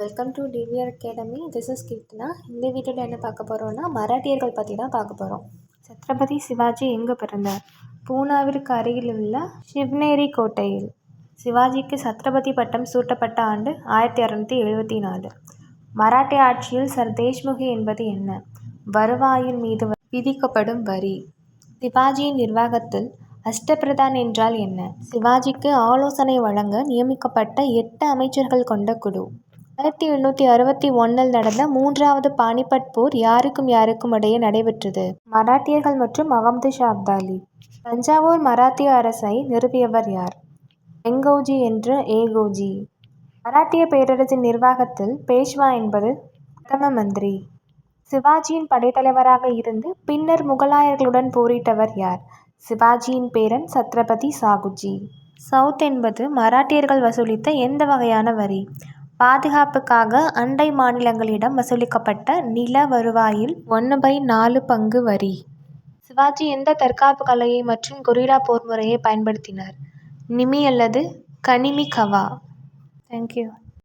Welcome to TVR academy this is Keerthana இந்த வீடியோவில் என்ன பார்க்க போகிறோம்னா மராட்டியர்கள் பற்றி தான் பார்க்க போகிறோம் சத்ரபதி சிவாஜி எங்கே பிறந்தார்? பூனாவிற்கு அருகில் உள்ள ஷிவ்னேரி கோட்டையில். சிவாஜிக்கு சத்ரபதி பட்டம் சூட்டப்பட்ட ஆண்டு ஆயிரத்தி அறநூற்றி எழுபத்தி நாலு. மராட்டிய ஆட்சியில் சர் தேஷ்முகி என்பது என்ன? வருவாயின் மீது விதிக்கப்படும் வரி. சிவாஜியின் நிர்வாகத்தில் அஷ்டபிரதான் என்றால் என்ன? சிவாஜிக்கு ஆலோசனை வழங்க நியமிக்கப்பட்ட எட்டு அமைச்சர்கள் கொண்ட குழு. ஆயிரத்தி எண்ணூற்றி அறுபத்தி ஒன்றில் நடந்த மூன்றாவது பானிபட் போர் யாருக்கும் யாருக்கும் இடையே நடைபெற்றது. மராட்டியர்கள் மற்றும் அகமது ஷா அப்தாலி. தஞ்சாவூர் மராத்திய அரசை நிறுவியவர் யார்? எங்கோஜி என்ற ஏகோஜி. மராட்டிய பேரரசின் நிர்வாகத்தில் பேஷ்வா என்பது பிரதம மந்திரி. சிவாஜியின் படைத்தலைவராக இருந்து பின்னர் முகலாயர்களுடன் போரிட்டவர் யார்? சிவாஜியின் பேரன் சத்ரபதி சாகுஜி. சவுத் என்பது மராட்டியர்கள் வசூலித்த எந்த வகையான வரி? பாதுகாப்புக்காக அண்டை மாநிலங்களிடம் வசூலிக்கப்பட்ட நில வருவாயில் ஒன்று பை நாலு பங்கு வரி. சிவாஜி எந்த தற்காப்பு கலையை மற்றும் கொரில்லா போர் முறையை பயன்படுத்தினார்? நிமி அல்லது கனிமி கவா? தேங்க்யூ